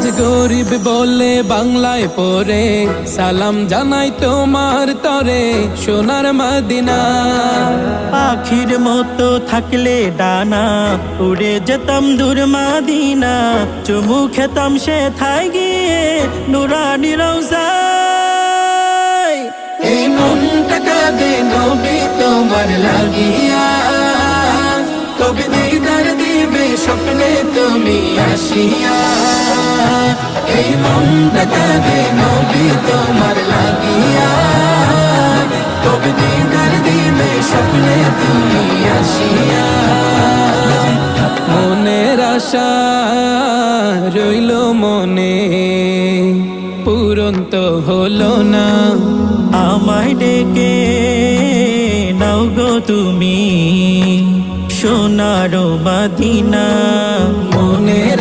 আজ গরিব বলে বাংলায় পরে সালাম জানাই তোমার তরে সোনার মদিনা। পাখির মতো থাকলে ডানা উড়ে যেতাম দূর মাদিনা। চুমু খেতাম সে থাই গিয়ে নুরানি এই নবী তোমার লাগিয়া। কবে দিদার দিবে স্বপ্নে তুমি আসিয়া। এই মনটা কাঁদে নবী তোমার লাগিয়া কবে দিদার দিবে স্বপ্নে তুমি আসিয়া মনের আশা রইল মনে পূরণ তো হলো না। আমায় ডেকে নাও গো তুমি সোনার মাদিনা। মনের